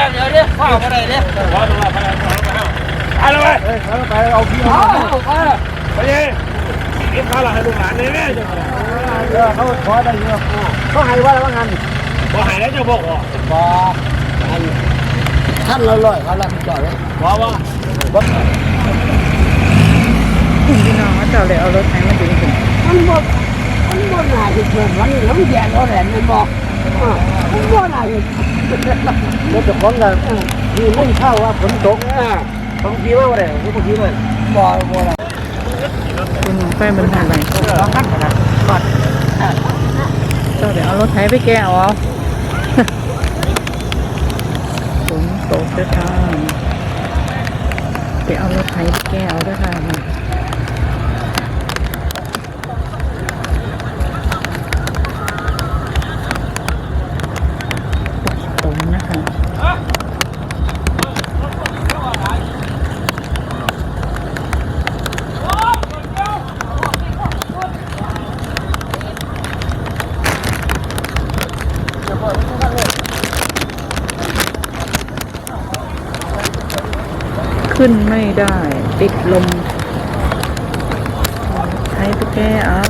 ข้าวอะไรเนี่ยว่าตัวไปไปเลยไปเอาพี่เอาไปไปเลยกินข้าวให้ลูกหลานเลยแม่เออเขาขอได้เยอะเขาให้ว่าอะไรว่างันบอกหายแล้วจะบอกว่าบอกอันท่านละร้อยเขาละจอยเลยว่าว่าพี่น้องว่าเจ้าเลยเอารถไถมาดึงขันบ่มันบ่น่าจะเกิดวันนี้แล้วมันแย่แล้วแหละมันบอก มันบ่น่าจะแล้วจะของกันที่ไม่เข้าว่าฝนตกบางทีว่าอะไรบางทีว่าบ่บ่อะไรคุณไปบนทางไหนเราคัดขนาดก่อเจ้าเดี๋ยวเอารถไถไปแก้เอาเอาฝนตกด้วยค่ะไปเอารถไถไปแก้เอาด้วยค่ะตรงนะคะ ขึ้นไม่ได้ ติดลมใช้ไปแก้เอา